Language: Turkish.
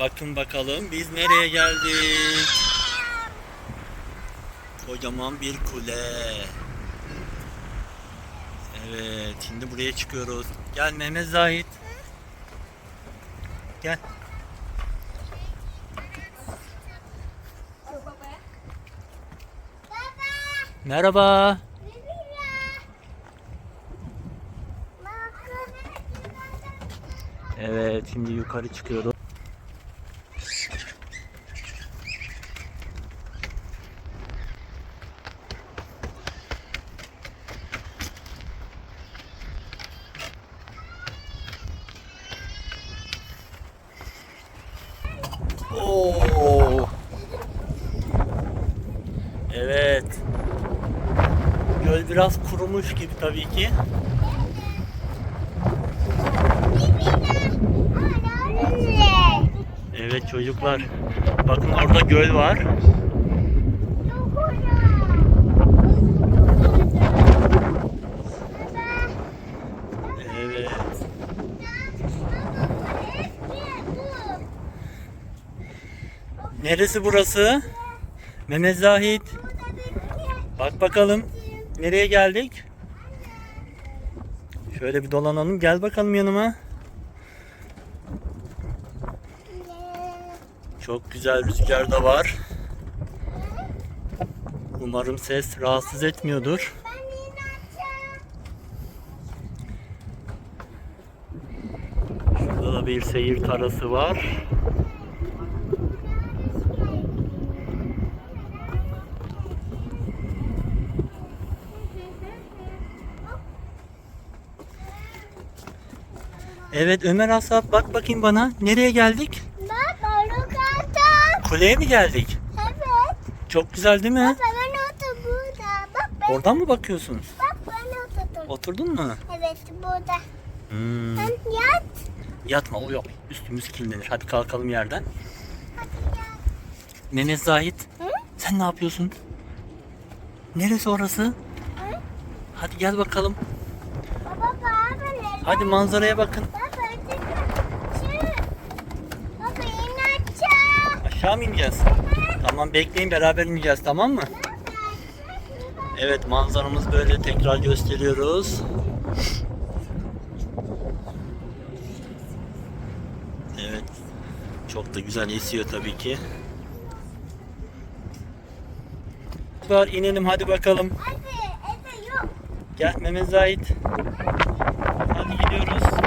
Bakın bakalım biz nereye geldik? Kocaman bir kule. Evet, şimdi buraya çıkıyoruz. Gel Mehmet Zahit. Gel. Merhaba. Evet, şimdi yukarı çıkıyoruz. Evet. Göl biraz kurumuş gibi tabii ki. Evet çocuklar. Bakın orada göl var. Evet. Neresi burası? Mehmet Zahit. Bak bakalım. Nereye geldik? Şöyle bir dolanalım. Gel bakalım yanıma. Çok güzel rüzgar da var. Umarım ses rahatsız etmiyordur. Şurada da bir seyir tarası var. Evet Ömer Asaf bak bakayım bana. Nereye geldik? Bak balık atam. Kuleye mi geldik? Evet. Çok güzel değil mi? Baba ben otur burada. Bak ben, Oradan mı bakıyorsunuz? bak ben oturdum. Oturdun mu? Evet burada. Hmm. Sen yat. Yatma o yok. Üstümüz kirlenir. Hadi kalkalım yerden. Hadi yat. Mehmet Zahit Hı? sen ne yapıyorsun? Neresi orası? Hı? Hadi gel bakalım. Hadi manzaraya bakın. Baba şu. Baba in aşağı. Aşağı mı ineceğiz? Tamam bekleyin beraber ineceğiz tamam mı? Evet manzaramız böyle tekrar gösteriyoruz. Evet. Çok da güzel esiyor tabii ki. Var inelim hadi bakalım. Hadi Efe yok. Gel Mehmet Zahit. Hadi gidiyoruz.